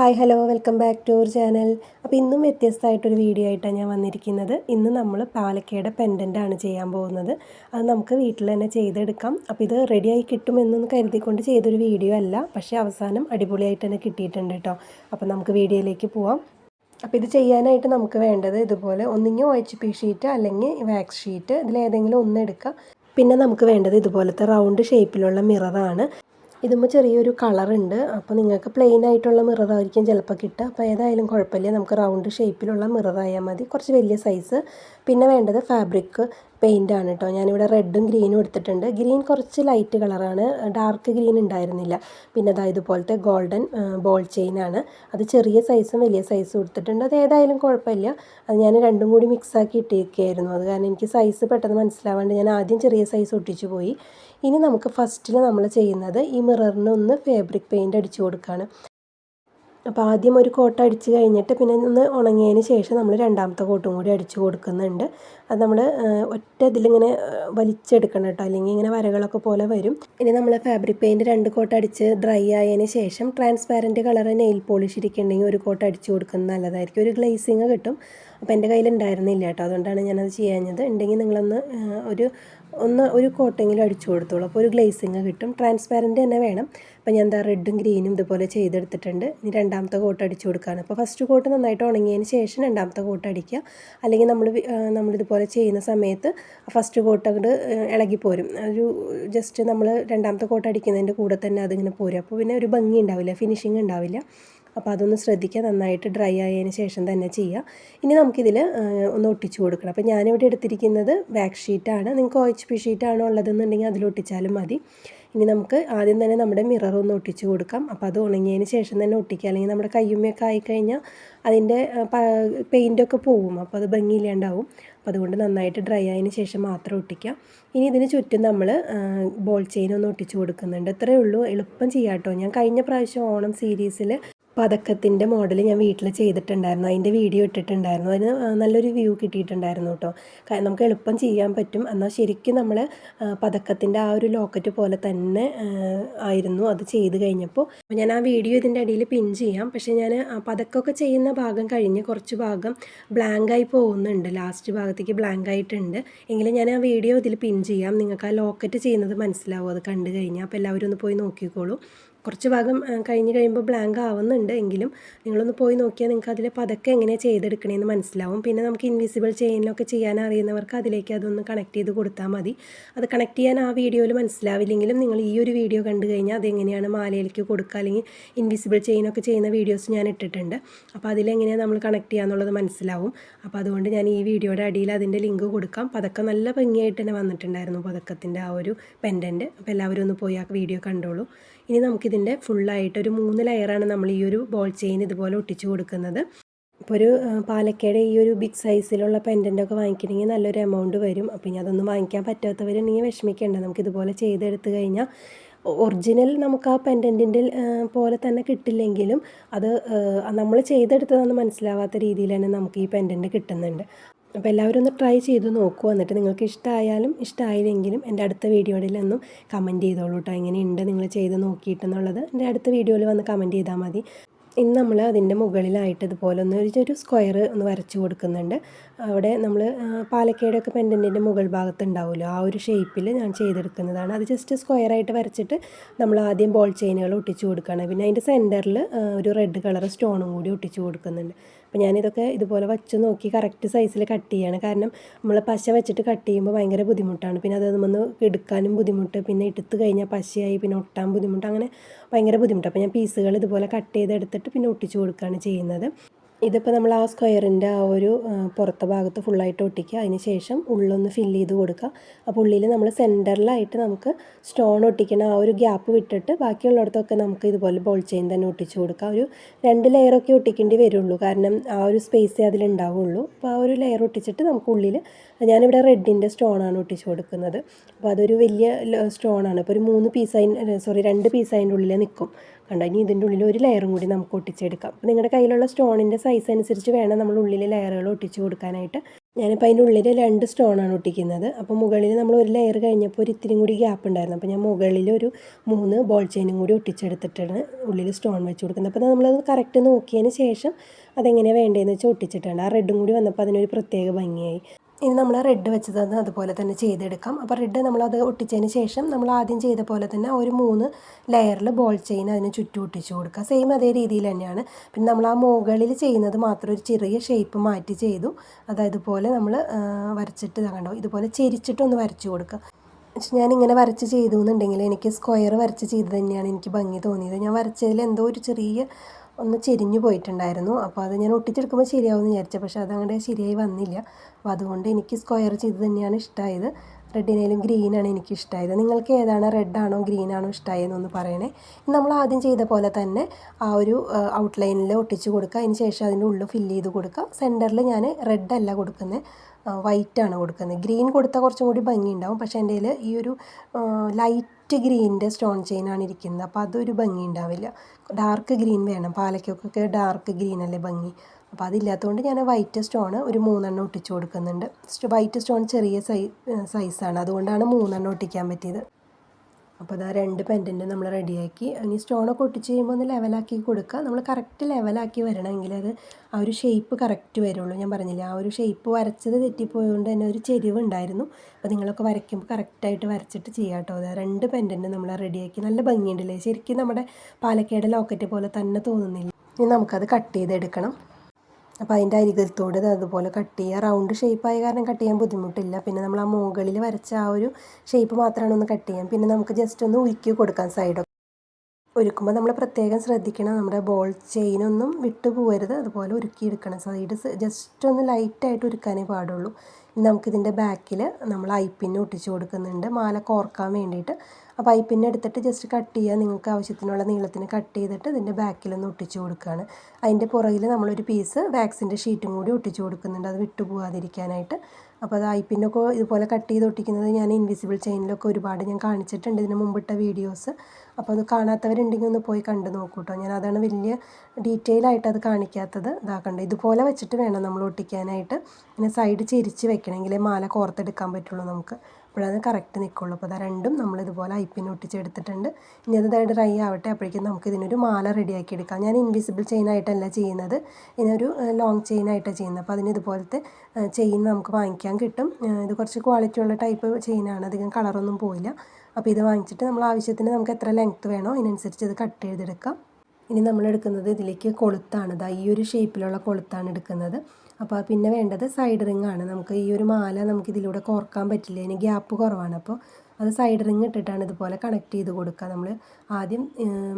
Hi hello welcome back to our channel. അപ്പോൾ ഇന്നും വ്യത്യസ്തമായിട്ടൊരു video ആയിട്ടാണ് ഞാൻ വന്നിരിക്കുന്നത്. ഇന്ന് നമ്മൾ പാലക്കയുടെ പെൻഡന്റാണ് ചെയ്യാൻ പോകുന്നത്. അത് നമുക്ക് വീട്ടിൽ തന്നെ ചെയ്തെടുക്കാം. അപ്പോൾ ഇത് റെഡിയായി കിട്ടുമെന്നൊന്ന് കരുതിക്കൊണ്ട് ചെയ്തൊരു വീഡിയോ അല്ല പക്ഷേ അവസാനം അടിപൊളിയായിട്ട് തന്നെ കിട്ടിയിട്ടുണ്ട് കേട്ടോ അപ്പോൾ നമുക്ക് വീഡിയോയിലേക്ക് പോവാം. അപ്പോൾ ഇത് ചെയ്യാനായിട്ട് നമുക്ക് വേണ്ടത് ഇതുപോലെ ഒന്നിങ്ങി ഒ എച്ച് പി ഷീറ്റ് അല്ലെങ്കിൽ വാക്സ് ഷീറ്റ് ഇതിലേതെങ്കിലും ഒന്ന് എടുക്കുക പിന്നെ നമുക്ക് വേണ്ടത് ഇതുപോലത്തെ റൗണ്ട് ഷേപ്പിലുള്ള മിററാണ് ഇതുമ്പോൾ ചെറിയൊരു കളറുണ്ട്. അപ്പോൾ നിങ്ങൾക്ക് പ്ലെയിൻ ആയിട്ടുള്ള മിററായിരിക്കും ചിലപ്പോൾ കിട്ടുക. അപ്പോൾ ഏതായാലും കുഴപ്പമില്ല. നമുക്ക് റൗണ്ട് ഷേപ്പിലുള്ള മിററായാൽ മതി. കുറച്ച് വലിയ സൈസ് പിന്നെ വേണ്ടത് ഫാബ്രിക് പെയിന്റ് ആണ് കേട്ടോ ഞാനിവിടെ റെഡും ഗ്രീനും എടുത്തിട്ടുണ്ട്. ഗ്രീൻ കുറച്ച് ലൈറ്റ് കളറാണ്. ഡാർക്ക് ഗ്രീൻ ഉണ്ടായിരുന്നില്ല. പിന്നെ അതായത് ഇതുപോലത്തെ ഗോൾഡൻ ബോൾ ചെയിൻ ആണ്. അത് ചെറിയ സൈസും വലിയ സൈസും എടുത്തിട്ടുണ്ട്. അത് ഏതായാലും കുഴപ്പമില്ല. അത് ഞാൻ രണ്ടും കൂടി മിക്സാക്കി ഇട്ടിരിക്കുകയായിരുന്നു അത് കാരണം എനിക്ക് സൈസ് പെട്ടെന്ന് മനസ്സിലാവാണ്ട് ഞാൻ ആദ്യം ചെറിയ സൈസ് ഒട്ടിച്ചു പോയി. ഇനി നമുക്ക് ഫസ്റ്റിൽ നമ്മൾ ചെയ്യുന്നത് ഈ മിററിനൊന്ന് ഫാബ്രിക് പെയിന്റ് അടിച്ചു കൊടുക്കുകയാണ് അപ്പോൾ ആദ്യം ഒരു കോട്ട് അടിച്ച് കഴിഞ്ഞിട്ട് പിന്നെ ഒന്ന് ഉണങ്ങിയതിന് ശേഷം നമ്മൾ രണ്ടാമത്തെ കോട്ടും കൂടി അടിച്ച് കൊടുക്കുന്നുണ്ട്. അത് നമ്മൾ ഒറ്റ ഇതിലിങ്ങനെ വലിച്ചെടുക്കണം കേട്ടോ. അല്ലെങ്കിൽ ഇങ്ങനെ വരകളൊക്കെ പോലെ വരും. ഇനി നമ്മൾ ഫാബ്രിക് പെയിന്റ് രണ്ട് കോട്ട് അടിച്ച് ഡ്രൈ ആയതിന് ശേഷം ട്രാൻസ്പാരന്റ് കളർ നെയിൽ പോളിഷ് ഇരിക്കുന്നുണ്ടെങ്കിൽ ഒരു കോട്ട് അടിച്ച് കൊടുക്കുന്നത് നല്ലതായിരിക്കും. ഒരു ഗ്ലേസിങ് കിട്ടും. അപ്പോൾ എന്റെ കയ്യിൽ ഉണ്ടായിരുന്നില്ല കേട്ടോ. അതുകൊണ്ടാണ് ഞാനത് ചെയ്യാഞ്ഞത്. ഉണ്ടെങ്കിൽ നിങ്ങളൊന്ന് ഒരു ഒന്ന് ഒരു കോട്ടെങ്കിലും അടിച്ചു കൊടുത്തോളൂ. അപ്പോൾ ഒരു ഗ്ലേസിങ് കിട്ടും. ട്രാൻസ്പാരന്റ് തന്നെ വേണം. അപ്പോൾ ഞാൻ എന്താ റെഡും ഗ്രീനും ഇതുപോലെ ചെയ്തെടുത്തിട്ടുണ്ട്. ഇനി രണ്ടാമത്തെ കോട്ട് അടിച്ചു കൊടുക്കുകയാണ് അപ്പോൾ ഫസ്റ്റ് കോട്ട് നന്നായിട്ട് ഉണങ്ങിയതിന് ശേഷം രണ്ടാമത്തെ കോട്ട് അടിക്കുക. അല്ലെങ്കിൽ നമ്മൾ നമ്മളിതുപോലെ ചെയ്യുന്ന സമയത്ത് ഫസ്റ്റ് കോട്ട് അങ്ങോട്ട് ഇളകിപ്പോരും ഒരു ജസ്റ്റ് നമ്മൾ രണ്ടാമത്തെ കോട്ട് അടിക്കുന്നതിന്റെ കൂടെ തന്നെ അതിങ്ങനെ പോരും. അപ്പോൾ പിന്നെ ഒരു ഭംഗി ഉണ്ടാവില്ല. ഫിനിഷിങ് ഉണ്ടാവില്ല. അപ്പോൾ അതൊന്ന് ശ്രദ്ധിക്കുക നന്നായിട്ട് ഡ്രൈ ആയതിന് ശേഷം തന്നെ ചെയ്യുക ഇനി നമുക്കിതിൽ ഒന്ന് ഒട്ടിച്ചു കൊടുക്കണം. അപ്പോൾ ഞാനിവിടെ എടുത്തിരിക്കുന്നത് ബാക്ക് ഷീറ്റാണ് നിങ്ങൾക്ക് ഒ എച്ച് പി ഷീറ്റാണോ ഉള്ളതെന്നുണ്ടെങ്കിൽ അതിൽ ഒട്ടിച്ചാലും മതി. ഇനി നമുക്ക് ആദ്യം തന്നെ നമ്മുടെ മിറർ ഒന്ന് ഒട്ടിച്ചു കൊടുക്കാം. അപ്പോൾ അത് ഉണങ്ങിയതിന് ശേഷം തന്നെ ഒട്ടിക്കുക. അല്ലെങ്കിൽ നമ്മുടെ കയ്യുമ്മയൊക്കെ ആയിക്കഴിഞ്ഞാൽ അതിന്റെ പെയിന്റൊക്കെ പോവും. അപ്പോൾ അത് ഭംഗിയില്ലാണ്ടാവും. അപ്പോൾ അതുകൊണ്ട് നന്നായിട്ട് ഡ്രൈ ആയതിന് ശേഷം മാത്രം ഒട്ടിക്കുക ഇനി ഇതിന് ചുറ്റും നമ്മൾ ബോൾ ചെയിൻ ഒന്ന് ഒട്ടിച്ചു കൊടുക്കുന്നുണ്ട്. ഇത്രയേ ഉള്ളൂ. എളുപ്പം ചെയ്യാം കേട്ടോ. ഞാൻ കഴിഞ്ഞ പ്രാവശ്യം ഓണം സീരീസിൽ പതക്കത്തിന്റെ മോഡൽ ഞാൻ വീട്ടിൽ ചെയ്തിട്ടുണ്ടായിരുന്നു. അതിന്റെ വീഡിയോ ഇട്ടിട്ടുണ്ടായിരുന്നു. അതിന് നല്ലൊരു വ്യൂ കിട്ടിയിട്ടുണ്ടായിരുന്നു കേട്ടോ നമുക്ക് എളുപ്പം ചെയ്യാൻ പറ്റും. എന്നാൽ ശരിക്കും നമ്മൾ പതക്കത്തിന്റെ ആ ഒരു ലോക്കറ്റ് പോലെ തന്നെ ആയിരുന്നു അത് ചെയ്ത് കഴിഞ്ഞപ്പോൾ. ഞാൻ ആ വീഡിയോ ഇതിന്റെ അടിയിൽ പിൻ ചെയ്യാം. പക്ഷേ ഞാൻ പതക്കമൊക്കെ ചെയ്യുന്ന ഭാഗം കഴിഞ്ഞ് കുറച്ച് ഭാഗം ബ്ലാങ്കായി പോകുന്നുണ്ട്. ലാസ്റ്റ് ഭാഗത്തേക്ക് ബ്ലാങ്ക് ആയിട്ടുണ്ട്. എങ്കിലും ഞാൻ ആ വീഡിയോ ഇതിൽ പിൻ ചെയ്യാം. നിങ്ങൾക്ക് ആ ലോക്കറ്റ് ചെയ്യുന്നത് മനസ്സിലാവും. അത് കണ്ടു കഴിഞ്ഞാൽ. അപ്പോൾ എല്ലാവരും ഒന്ന് പോയി നോക്കിക്കോളൂ. കുറച്ച് ഭാഗം കഴിഞ്ഞ് കഴിയുമ്പോൾ ബ്ലാങ്ക് ആവുന്നുണ്ട് എങ്കിലും നിങ്ങളൊന്ന് പോയി നോക്കിയാൽ നിങ്ങൾക്ക് അതിൽ പതക്കെ എങ്ങനെയാണ് ചെയ്തെടുക്കണമെന്ന് മനസ്സിലാവും. പിന്നെ നമുക്ക് ഇൻവിസിബിൾ ചെയിനിലൊക്കെ ചെയ്യാൻ അറിയുന്നവർക്ക് അതിലേക്ക് അതൊന്ന് കണക്ട് ചെയ്ത് കൊടുത്താൽ മതി. അത് കണക്ട് ചെയ്യാൻ ആ വീഡിയോയിൽ മനസ്സിലാവില്ലെങ്കിലും നിങ്ങൾ ഈ ഒരു വീഡിയോ കണ്ടു കഴിഞ്ഞാൽ അതെങ്ങനെയാണ് മാലയിലേക്ക് കൊടുക്കുക അല്ലെങ്കിൽ ഇൻവിസിബിൾ ചെയിനൊക്കെ ചെയ്യുന്ന വീഡിയോസ് ഞാൻ ഇട്ടിട്ടുണ്ട്. അപ്പോൾ അതിലെങ്ങനെയാണ് നമ്മൾ കണക്ട് ചെയ്യുക എന്നുള്ളത് മനസ്സിലാവും. അപ്പോൾ അതുകൊണ്ട് ഞാൻ ഈ വീഡിയോയുടെ അടിയിൽ അതിന്റെ ലിങ്ക് കൊടുക്കാം. പതക്കം നല്ല ഭംഗിയായിട്ട് തന്നെ വന്നിട്ടുണ്ടായിരുന്നു പതക്കത്തിന്റെ ആ ഒരു പെൻഡന്റ് അപ്പോൾ എല്ലാവരും ഒന്ന് പോയി ആ വീഡിയോ കണ്ടോളൂ. ഇനി നമുക്കിതിന്റെ ഫുള്ളായിട്ട് ഒരു മൂന്ന് ലെയറാണ് നമ്മൾ ഈ ഒരു ബോൾ ചെയിൻ ഇതുപോലെ ഒട്ടിച്ചു കൊടുക്കുന്നത്. ഇപ്പോൾ ഒരു പാലക്കയുടെ ഈ ഒരു ബിഗ് സൈസിലുള്ള പെൻഡന്റൊക്കെ വാങ്ങിക്കണമെങ്കിൽ നല്ലൊരു എമൗണ്ട് വരും. അപ്പോൾ ഇനി അതൊന്നും വാങ്ങിക്കാൻ പറ്റാത്തവരുണ്ടെങ്കിൽ വിഷമിക്കേണ്ട. നമുക്കിതുപോലെ ചെയ്തെടുത്ത് കഴിഞ്ഞാൽ ഒറിജിനൽ നമുക്ക് ആ പെൻഡന്റിന്റെ പോലെ തന്നെ കിട്ടില്ലെങ്കിലും അത് നമ്മൾ ചെയ്തെടുത്തതെന്ന് മനസ്സിലാവാത്ത രീതിയിൽ തന്നെ നമുക്ക് ഈ പെൻഡന്റ് കിട്ടുന്നുണ്ട്. അപ്പോൾ എല്ലാവരും ഒന്ന് ട്രൈ ചെയ്ത് നോക്കുക എന്നിട്ട് നിങ്ങൾക്ക് ഇഷ്ടമായാലും ഇഷ്ടമായില്ലെങ്കിലും എന്റെ അടുത്ത വീഡിയോയിലൊന്നും കമന്റ് ചെയ്തോളൂ കേട്ടോ എങ്ങനെയുണ്ട് നിങ്ങൾ ചെയ്ത് നോക്കിയിട്ടെന്നുള്ളത് എന്റെ അടുത്ത വീഡിയോയിൽ വന്ന് കമന്റ് ചെയ്താൽ മതി. ഇന്ന് നമ്മൾ അതിന്റെ മുകളിലായിട്ട് ഇതുപോലെ ഒന്ന് ഒരു സ്ക്വയർ ഒന്ന് വരച്ച് കൊടുക്കുന്നുണ്ട്. അവിടെ നമ്മൾ പാലക്കേടൊക്കെ പെൻഡന്റിന്റെ മുകൾ ഭാഗത്ത് ഉണ്ടാവുമല്ലോ ആ ഒരു ഷേപ്പിൽ ഞാൻ ചെയ്തെടുക്കുന്നതാണ്. അത് ജസ്റ്റ് സ്ക്വയറായിട്ട് വരച്ചിട്ട് നമ്മൾ ആദ്യം ബോൾ ചെയിനുകൾ ഒട്ടിച്ചു കൊടുക്കുകയാണ്. പിന്നെ അതിന്റെ സെന്ററിൽ ഒരു റെഡ് കളർ സ്റ്റോണും കൂടി ഒട്ടിച്ചു കൊടുക്കുന്നുണ്ട്. അപ്പോൾ ഞാനിതൊക്കെ ഇതുപോലെ വച്ച് നോക്കി കറക്റ്റ് സൈസിൽ കട്ട് ചെയ്യാണ്. കാരണം നമ്മൾ പശ വെച്ചിട്ട് കട്ട് ചെയ്യുമ്പോൾ ഭയങ്കര ബുദ്ധിമുട്ടാണ്. പിന്നെ അത് നമ്മൾ എടുക്കാനും ബുദ്ധിമുട്ട് പിന്നെ എടുത്തു കഴിഞ്ഞാൽ പശയായി പിന്നെ ഒട്ടാൻ ബുദ്ധിമുട്ട് അങ്ങനെ ഭയങ്കര ബുദ്ധിമുട്ട്. അപ്പോൾ ഞാൻ പീസുകൾ ഇതുപോലെ കട്ട് ചെയ്തെടുത്തിട്ട് പിന്നെ ഒട്ടിച്ചു കൊടുക്കുകയാണ് ചെയ്യുന്നത്. ഇതിപ്പോൾ നമ്മൾ ആ സ്ക്വയറിന്റെ ആ ഒരു പുറത്തെ ഭാഗത്ത് ഫുള്ളായിട്ട് ഒട്ടിക്കുക. അതിന് ശേഷം ഉള്ളൊന്ന് ഫില്ല് ചെയ്ത് കൊടുക്കുക. അപ്പോൾ ഉള്ളിൽ നമ്മൾ സെന്ററിലായിട്ട് നമുക്ക് സ്റ്റോൺ ഒട്ടിക്കണം ആ ഒരു ഗ്യാപ്പ് വിട്ടിട്ട് ബാക്കിയുള്ളിടത്തൊക്കെ നമുക്ക് ഇതുപോലെ ബോൾ ചെയിൻ തന്നെ ഒട്ടിച്ചു കൊടുക്കുക. ഒരു രണ്ട് ലെയറൊക്കെ ഒട്ടിക്കേണ്ടി വരുള്ളൂ. കാരണം ആ ഒരു സ്പേസേ അതിലുണ്ടാവുള്ളൂ. അപ്പോൾ ആ ഒരു ലെയർ ഒട്ടിച്ചിട്ട് നമുക്ക് ഉള്ളിൽ ഞാനിവിടെ റെഡിന്റെ സ്റ്റോണാണ് ഒട്ടിച്ചു കൊടുക്കുന്നത്. അപ്പോൾ അതൊരു വലിയ സ്റ്റോണാണ് ഇപ്പോൾ ഒരു മൂന്ന് പീസ് സോറി രണ്ട് പീസ് അതിന്റെ ഉള്ളിൽ നിൽക്കും കണ്ടോ ഇനി ഇതിന്റെ ഉള്ളിൽ ഒരു ലെയറും കൂടി നമുക്ക് ഒട്ടിച്ചെടുക്കാം. നിങ്ങളുടെ കയ്യിലുള്ള സ്റ്റോണിന്റെ സൈസ് അനുസരിച്ച് വേണം നമ്മൾ ഉള്ളിൽ ലെയറുകൾ ഒട്ടിച്ച് കൊടുക്കാനായിട്ട്. ഞാനിപ്പോൾ അതിന്റെ ഉള്ളിൽ രണ്ട് സ്റ്റോണാണ് ഒട്ടിക്കുന്നത്. അപ്പോൾ മുകളിൽ നമ്മൾ ഒരു ലെയർ കഴിഞ്ഞപ്പോൾ ഒരു ഇത്തിരി കൂടി ഗ്യാപ്പ് ഉണ്ടായിരുന്നു. അപ്പോൾ ഞാൻ മുകളിൽ ഒരു മൂന്ന് ബോൾ ചെയിനും കൂടി ഒട്ടിച്ചെടുത്തിട്ടാണ് ഉള്ളിൽ സ്റ്റോൺ വെച്ച് കൊടുക്കുന്നത്. അപ്പോൾ നമ്മളത് കറക്റ്റ് നോക്കിയതിന് ശേഷം അതെങ്ങനെയാണ് വേണ്ടതെന്ന് വെച്ചാൽ ഒട്ടിച്ചിട്ടുണ്ട്. ആ റെഡും കൂടി വന്നപ്പോൾ അതിനൊരു പ്രത്യേക ഭംഗിയായി. ഇനി നമ്മൾ റെഡ് വെച്ചത് അതുപോലെ തന്നെ ചെയ്തെടുക്കാം. അപ്പോൾ റെഡ് നമ്മളത് ഒട്ടിച്ചതിന് ശേഷം നമ്മൾ ആദ്യം ചെയ്ത പോലെ തന്നെ ഒരു മൂന്ന് ലെയറിൽ ബോൾ ചെയിൻ അതിന് ചുറ്റും ഒട്ടിച്ചു കൊടുക്കുക. സെയിം അതേ രീതിയിൽ തന്നെയാണ്. പിന്നെ നമ്മൾ ആ മുകളിൽ ചെയ്യുന്നത് മാത്രം ഒരു ചെറിയ ഷേപ്പ് മാറ്റി ചെയ്തു. അതായത് പോലെ നമ്മൾ വരച്ചിട്ട് കണ്ടോ ഇതുപോലെ ചെരിച്ചിട്ടൊന്ന് വരച്ചു കൊടുക്കുക. ഞാനിങ്ങനെ വരച്ച് ചെയ്തു എന്നുണ്ടെങ്കിൽ എനിക്ക് സ്ക്വയർ വരച്ച് ചെയ്ത് തന്നെയാണ് എനിക്ക് ഭംഗി തോന്നിയത്. ഞാൻ വരച്ചതിൽ എന്തോ ഒരു ചെറിയ ഒന്ന് ചെരിഞ്ഞു പോയിട്ടുണ്ടായിരുന്നു. അപ്പോൾ അത് ഞാൻ ഒട്ടിച്ചെടുക്കുമ്പോൾ ശരിയാവുമെന്ന് വിചാരിച്ചു. പക്ഷേ അതങ്ങോട്ട് ശരിയായി വന്നില്ല. അപ്പോൾ അതുകൊണ്ട് എനിക്ക് സ്ക്വയർ ചെയ്ത് തന്നെയാണ് ഇഷ്ടമായത് റെഡിനേലും ഗ്രീനാണ് എനിക്ക് ഇഷ്ടമായത് നിങ്ങൾക്ക് ഏതാണ് റെഡാണോ ഗ്രീനാണോ ഇഷ്ടമായതെന്നൊന്ന് പറയണേ. നമ്മൾ ആദ്യം ചെയ്ത പോലെ തന്നെ ആ ഒരു ഔട്ട്ലൈനിൽ ഒട്ടിച്ച് കൊടുക്കുക. അതിന് ശേഷം അതിന്റെ ഉള്ളിൽ ഫില്ല് ചെയ്ത് കൊടുക്കുക. സെന്ററിൽ ഞാൻ റെഡ് അല്ല കൊടുക്കുന്നത് വൈറ്റാണ് കൊടുക്കുന്നത് ഗ്രീൻ കൊടുത്താൽ കുറച്ചും കൂടി ഭംഗി ഉണ്ടാവും പക്ഷേ എന്റെ ഈ ഒരു ലൈറ്റ് ഗ്രീനിന്റെ സ്റ്റോൺ ചെയിനാണ് ഇരിക്കുന്നത്. അപ്പോൾ അതൊരു ഭംഗി ഉണ്ടാവില്ല. ഡാർക്ക് ഗ്രീൻ വേണം. പാലക്കൊക്കെ ഡാർക്ക് ഗ്രീൻ അല്ലേ ഭംഗി. അപ്പോൾ അതില്ലാത്തതുകൊണ്ട് ഞാൻ വൈറ്റ് സ്റ്റോൺ ഒരു മൂന്നെണ്ണം ഒട്ടിച്ചു കൊടുക്കുന്നുണ്ട്. വൈറ്റ് സ്റ്റോൺ ചെറിയ സൈ സൈസാണ്. അതുകൊണ്ടാണ് മൂന്നെണ്ണം ഒട്ടിക്കാൻ പറ്റിയത്. അപ്പോൾ ആ രണ്ട് പെൻഡന്റ് നമ്മൾ റെഡിയാക്കി. ഇനി സ്റ്റോണൊക്കെ ഒട്ടിച്ച് കഴിയുമ്പോൾ ഒന്ന് ലെവലാക്കി കൊടുക്കുക. നമ്മൾ കറക്റ്റ് ലെവലാക്കി വരണമെങ്കിൽ അത് ആ ഒരു ഷേപ്പ് കറക്റ്റ് വരുള്ളൂ. ഞാൻ പറഞ്ഞില്ലേ ആ ഒരു ഷേപ്പ് വരച്ചത് തെറ്റിപ്പോയതുകൊണ്ട് തന്നെ ഒരു ചെരിവ് ഉണ്ടായിരുന്നു. അപ്പോൾ നിങ്ങളൊക്കെ വരയ്ക്കുമ്പോൾ കറക്റ്റായിട്ട് വരച്ചിട്ട് ചെയ്യാം കേട്ടോ. അതാ രണ്ട് പെൻഡന്റ് നമ്മൾ റെഡിയാക്കി. നല്ല ഭംഗിയുണ്ടല്ലേ? ശരിക്കും നമ്മുടെ പാലക്കേട് ലോക്കറ്റ് പോലെ തന്നെ തോന്നുന്നില്ല. ഇനി നമുക്കത് കട്ട് ചെയ്തെടുക്കണം. അപ്പോൾ അതിന്റെ അരികത്തോട് അതുപോലെ കട്ട് ചെയ്യുക റൗണ്ട് ഷേപ്പായ കാരണം കട്ട് ചെയ്യാൻ ബുദ്ധിമുട്ടില്ല. പിന്നെ നമ്മൾ ആ മുകളിൽ വരച്ച ആ ഒരു ഷേപ്പ് മാത്രമാണ് ഒന്ന് കട്ട് ചെയ്യാം. പിന്നെ നമുക്ക് ജസ്റ്റ് ഒന്ന് ഉരുക്കി കൊടുക്കാം സൈഡൊക്കെ ഒരുക്കുമ്പോൾ നമ്മൾ പ്രത്യേകം ശ്രദ്ധിക്കണം. നമ്മുടെ ബോൾ ചെയിനൊന്നും വിട്ടു പോകരുത് അതുപോലെ ഉരുക്കിയെടുക്കണം. സൈഡ് ജസ്റ്റ് ഒന്ന് ലൈറ്റായിട്ട് ഉരുക്കാനേ പാടുള്ളൂ. നമുക്കിതിന്റെ ബാക്കിൽ നമ്മൾ ഐപ്പിന് ഒട്ടിച്ച് കൊടുക്കുന്നുണ്ട്. മാല കോർക്കാൻ വേണ്ടിയിട്ട്. അപ്പോൾ ഐപ്പിന് എടുത്തിട്ട് ജസ്റ്റ് കട്ട് ചെയ്യുക നിങ്ങൾക്ക് ആവശ്യത്തിനുള്ള നീളത്തിന് കട്ട് ചെയ്തിട്ട് ഇതിന്റെ ബാക്കിലൊന്ന് ഒട്ടിച്ച് കൊടുക്കുകയാണ് അതിന്റെ പുറകിൽ നമ്മളൊരു പീസ് വാക്സിന്റെ ഷീറ്റും കൂടി ഒട്ടിച്ച് കൊടുക്കുന്നുണ്ട്. അത് വിട്ടു പോകാതിരിക്കാനായിട്ട് അപ്പോൾ അത് ഐപ്പിന്നൊക്കെ ഇതുപോലെ കട്ട് ചെയ്ത് ഒട്ടിക്കുന്നത് ഞാൻ ഇൻവിസിബിൾ ചെയിനിലൊക്കെ ഒരുപാട് ഞാൻ കാണിച്ചിട്ടുണ്ട്. ഇതിന് മുമ്പിട്ട വീഡിയോസ് അപ്പോൾ അത് കാണാത്തവരുണ്ടെങ്കിൽ ഒന്ന് പോയി കണ്ടു നോക്കൂ കേട്ടോ ഞാൻ അതാണ് വലിയ ഡീറ്റെയിൽ ആയിട്ട് അത് കാണിക്കാത്തത്. ഇതാക്കണ്ട ഇതുപോലെ വെച്ചിട്ട് വേണം നമ്മൾ ഒട്ടിക്കാനായിട്ട്. പിന്നെ സൈഡ് ചിരിച്ച് വെക്കണമെങ്കിലേ മാല കോർത്തെടുക്കാൻ പറ്റുള്ളൂ നമുക്ക്. അപ്പോഴത് കറക്റ്റ് നിൽക്കുള്ളൂ അപ്പോൾ അത് രണ്ടും നമ്മൾ ഇതുപോലെ ഐപ്പിന് ഒട്ടിച്ചെടുത്തിട്ടുണ്ട്. ഇനി അത് ഇതായിട്ട് ഡ്രൈ ആവട്ടെ അപ്പോഴേക്കും നമുക്ക് ഇതിനൊരു മാല റെഡിയാക്കി എടുക്കാം. ഞാൻ ഇൻവിസിബിൾ ചെയിൻ ആയിട്ടല്ല ചെയ്യുന്നത്. ഇതിനൊരു ലോങ് ചെയിൻ ആയിട്ടാണ് ചെയ്യുന്നത്. അപ്പോൾ അതിന് ഇതുപോലത്തെ ചെയിൻ നമുക്ക് വാങ്ങിക്കാൻ കിട്ടും. ഇത് കുറച്ച് ക്വാളിറ്റി ഉള്ള ടൈപ്പ് ചെയിനാണ് അധികം കളറൊന്നും പോയില്ല. അപ്പോൾ ഇത് വാങ്ങിച്ചിട്ട് നമ്മൾ ആവശ്യത്തിന് നമുക്ക് എത്ര ലെങ്ത്ത് വേണോ അതിനനുസരിച്ച് ഇത് കട്ട് ചെയ്തെടുക്കാം. ഇനി നമ്മൾ എടുക്കുന്നത് ഇതിലേക്ക് കൊളുത്താണ്. ഇതാ ഈ ഒരു ഷേപ്പിലുള്ള കൊളുത്താണ് എടുക്കുന്നത്. അപ്പോൾ പിന്നെ വേണ്ടത് സൈഡ് റിംഗ് ആണ്. നമുക്ക് ഈ ഒരു മാല നമുക്ക് ഇതിലൂടെ കോർക്കാൻ പറ്റില്ല. ഇതിന് ഗ്യാപ്പ് കുറവാണ്. അപ്പോൾ അത് സൈഡ് റിംഗ് ഇട്ടിട്ടാണ് ഇതുപോലെ കണക്ട് ചെയ്ത് കൊടുക്കുക. നമ്മൾ ആദ്യം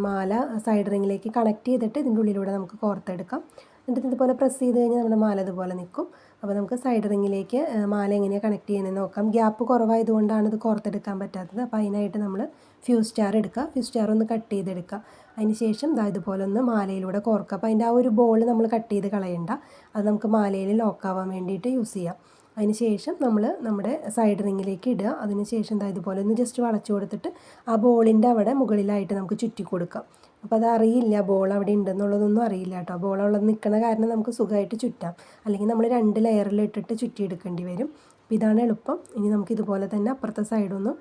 മാല സൈഡ് റിങ്ങിലേക്ക് കണക്ട് ചെയ്തിട്ട് ഇതിന്റെ ഉള്ളിലൂടെ നമുക്ക് കോർത്തെടുക്കാം. എന്നിട്ട് ഇതുപോലെ പ്രസ് ചെയ്ത് കഴിഞ്ഞാൽ നമ്മുടെ മാല ഇതുപോലെ നിൽക്കും. അപ്പോൾ നമുക്ക് സൈഡ് റിങ്ങിലേക്ക് മാല എങ്ങനെയാണ് കണക്ട് ചെയ്യുന്നത് നോക്കാം. ഗ്യാപ്പ് കുറവായതുകൊണ്ടാണ് ഇത് കോർത്തെടുക്കാൻ പറ്റാത്തത്. അപ്പോൾ അതിനായിട്ട് നമ്മൾ ഫ്യൂസ് സ്റ്റാർ എടുക്കുക. ഫ്യൂസ് സ്റ്റാർ ഒന്ന് കട്ട് ചെയ്തെടുക്കുക. അതിന് ശേഷം ഇതാ ഇതുപോലെ ഒന്ന് മാലയിലൂടെ കോർക്കുക. അപ്പോൾ അതിന്റെ ആ ഒരു ബോൾ നമ്മൾ കട്ട് ചെയ്ത് കളയണ്ട. അത് നമുക്ക് മാലയിൽ ലോക്കാവാൻ വേണ്ടിയിട്ട് യൂസ് ചെയ്യാം. അതിന് ശേഷം നമ്മൾ നമ്മുടെ സൈഡ് റിങ്ങിലേക്ക് ഇടുക. അതിന് ശേഷം ഇതാ ഇതുപോലെ ഒന്ന് ജസ്റ്റ് വളച്ചു കൊടുത്തിട്ട് ആ ബോളിന്റെ അവിടെ മുകളിലായിട്ട് നമുക്ക് ചുറ്റി കൊടുക്കാം. അപ്പോൾ അത് അറിയില്ല ബോൾ അവിടെ ഉണ്ടെന്നുള്ളതൊന്നും അറിയില്ല കേട്ടോ. ബോൾ അവിടെ നിൽക്കുന്ന കാരണം നമുക്ക് സുഖമായിട്ട് ചുറ്റാം. അല്ലെങ്കിൽ നമ്മൾ രണ്ട് ലെയറിൽ ഇട്ടിട്ട് ചുറ്റിയെടുക്കേണ്ടി വരും. അപ്പോൾ ഇതാണ് എളുപ്പം. ഇനി നമുക്ക് ഇതുപോലെ തന്നെ അപ്പുറത്തെ സൈഡൊന്ന്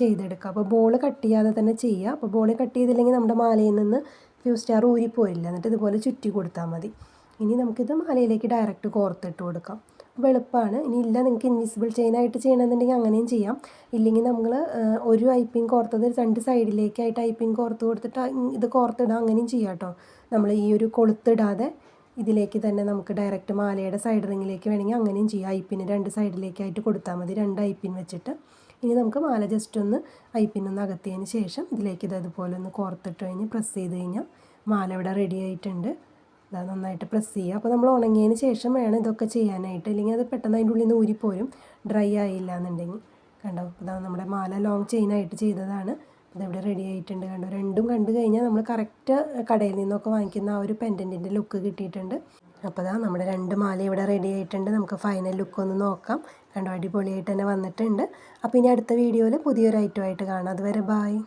ചെയ്തെടുക്കുക അപ്പോൾ ബോൾ കട്ട് ചെയ്യാതെ തന്നെ ചെയ്യുക അപ്പോൾ ബോൾ കട്ട് ചെയ്തില്ലെങ്കിൽ നമ്മുടെ മാലയിൽ നിന്ന് ഫ്യൂ സ്റ്റാർ ഊരിപ്പോയില്ല എന്നിട്ട് ഇതുപോലെ ചുറ്റി കൊടുത്താൽ മതി. ഇനി നമുക്കിത് മാലയിലേക്ക് ഡയറക്റ്റ് കോർത്തിട്ട് കൊടുക്കാം. എളുപ്പമാണ് ഇനി ഇല്ല നിങ്ങൾക്ക് ഇൻവിസിബിൾ ചെയിനായിട്ട് ചെയ്യണമെന്നുണ്ടെങ്കിൽ അങ്ങനെയും ചെയ്യാം. ഇല്ലെങ്കിൽ നമ്മൾ ഒരു ഐപ്പിങ് കോർത്തത് രണ്ട് സൈഡിലേക്കായിട്ട് ഐപ്പിങ് കോർത്ത് കൊടുത്തിട്ട് ഇത് കോർത്തിടാം അങ്ങനെയും ചെയ്യാം കേട്ടോ. നമ്മൾ ഈ ഒരു കൊളുത്തിടാതെ ഇതിലേക്ക് തന്നെ നമുക്ക് ഡയറക്റ്റ് മാലയുടെ സൈഡ് റിങ്ങിലേക്ക് വേണമെങ്കിൽ അങ്ങനെയും ചെയ്യാം. ഐപ്പിന് രണ്ട് സൈഡിലേക്കായിട്ട് കൊടുത്താൽ മതി രണ്ട് ഐപ്പിൻ വെച്ചിട്ട്. ഇനി നമുക്ക് മാല ജസ്റ്റ് ഒന്ന് ഐപ്പിനൊന്ന് അകത്തിയതിന് ശേഷം ഇതിലേക്ക് ഇത് അതുപോലെ ഒന്ന് കോർത്തിട്ട് കഴിഞ്ഞ് പ്രസ് ചെയ്ത് കഴിഞ്ഞാൽ മാല ഇവിടെ റെഡി ആയിട്ടുണ്ട്. അത് നന്നായിട്ട് പ്രസ് ചെയ്യുക. അപ്പോൾ നമ്മൾ ഉണങ്ങിയതിന് ശേഷം വേണം ഇതൊക്കെ ചെയ്യാനായിട്ട്. അല്ലെങ്കിൽ അത് പെട്ടെന്ന് അതിന്റെ ഉള്ളിൽ നിന്ന് ഊരിപ്പോരും. ഡ്രൈ ആയില്ല എന്നുണ്ടെങ്കിൽ കണ്ടോ? ഇതാ നമ്മുടെ മാല ലോങ് ചെയിനായിട്ട് ചെയ്തതാണ്. ഇതിവിടെ റെഡി ആയിട്ടുണ്ട്. കണ്ടോ? രണ്ടും കണ്ടു കഴിഞ്ഞാൽ നമ്മൾ കറക്റ്റ് കടയിൽ നിന്നൊക്കെ വാങ്ങിക്കുന്ന ആ ഒരു പെൻഡന്റിന്റെ ലുക്ക് കിട്ടിയിട്ടുണ്ട്. അപ്പോൾ അതാ നമ്മുടെ രണ്ട് മാല ഇവിടെ റെഡി ആയിട്ടുണ്ട്. നമുക്ക് ഫൈനൽ ലുക്ക് ഒന്ന് നോക്കാം. കണ്ടോ? അടിപൊളിയായിട്ട് തന്നെ വന്നിട്ടുണ്ട്. അപ്പോൾ ഇനി അടുത്ത വീഡിയോയിൽ പുതിയൊരു ഐറ്റമായിട്ട് കാണാം. അതുവരെ ബായ്